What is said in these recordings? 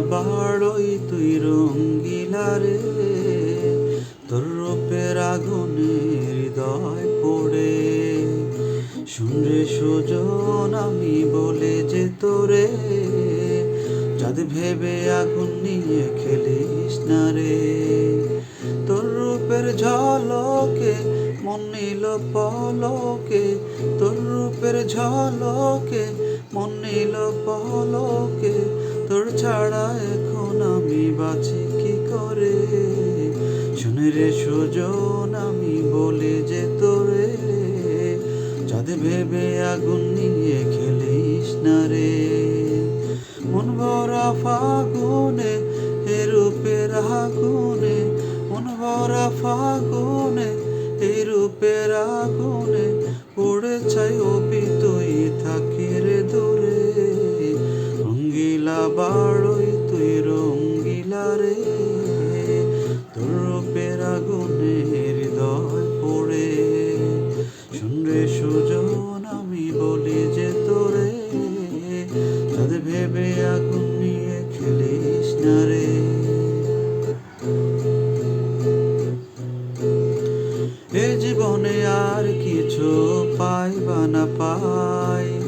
বাড়ই তুই রঙ্গিলা রে। তোর রূপের আগুনে হৃদয় পড়ে। শুনরে সুজন, আমি বলে যে তোরে, চাঁদ ভেবে আগুন নিয়ে খেলিস না রে। তোর রূপের ঝলকে, মন নিল পলকে। তোর রূপের ঝলকে, মন নিল পলকে। তোর ছাড়া এখন আমি বাঁচি কি করে? শুনে রে সুজন, আমি বলে যে তোরে, চাঁদ ভেবে আগুন নিয়ে খেলিস না রে। মন ভরা ফাগুনে এ রূপের আগুনে, মন ভরা ফাগুনে এই রূপের আগুনে। তুই রঙ্গিলা রে তোর রূপের আগুনে হৃদয় পড়ে। শুনরে সুজন, আমি বলি যে তোরে চাঁদ ভেবে আগুন নিয়ে খেলিস না রে। এ জীবনে আর কিছু পাই বা না পাই।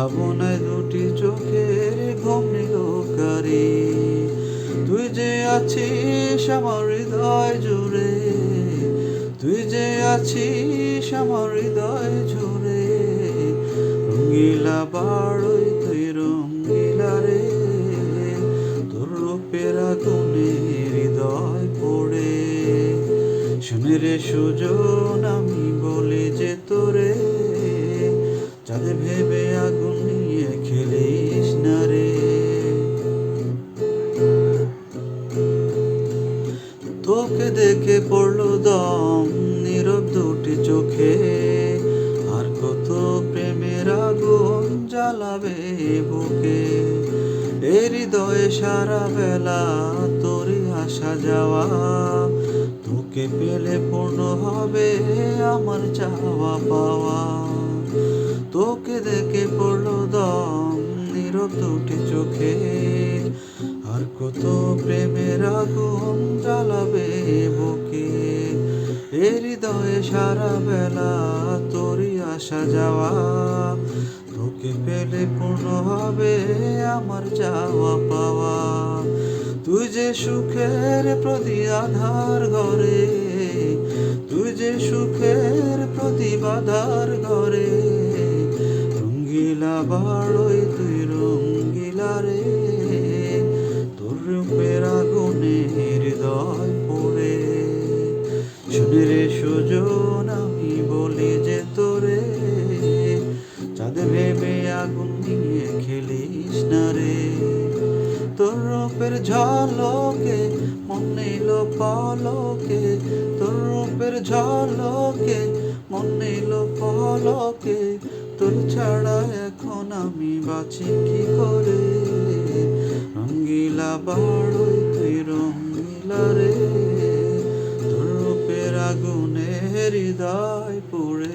ভাবনায় দুটি চোখের ঘুম তুই যে আছিস আমার হৃদয় জুড়ে, তুই যে আছিস আমার হৃদয় জুড়ে রঙ্গিলা বাড়ই তুই রঙ্গিলা রে, তোর রূপের আগুনে হৃদয় পড়ে। শুনে রে সুজন, আমি বলি যে তোরে, চাঁদ ভেবে তোকে দেখে পড়ল দম, নীরব দুটি চোখে। আর কত প্রেমের আগুন জ্বালাবে বুকে। হৃদয়ে সারা বেলা তোরই আসা যাওয়া। তোকে পেলে পূর্ণ হবে আমার চাওয়া পাওয়া। তোকে দেখে পড়ল দম, নীরব দুটি চোখে। আর কত প্রেমের আগুন হৃদয়ে সারা বেলা তোরই আসা যাওয়া। তোকে পেলে পূর্ণ হবে আমার চাওয়া পাওয়া। তুই যে সুখের প্রতি আধার ঘরে, তুই যে সুখের প্রতিবাধার ঘরে, রঙ্গিলা বাড়ই তোর রূপের ঝলকে, মন নিল পলকে। তোর রূপের ঝলকে, মন নিল পলকে। তোর ছাড়া এখন আমি বাঁচি কি করে? রঙ্গিলা বাড়ই তুই রঙ্গিলা রে। তোর রূপের আগুনে হৃদয় পড়ে।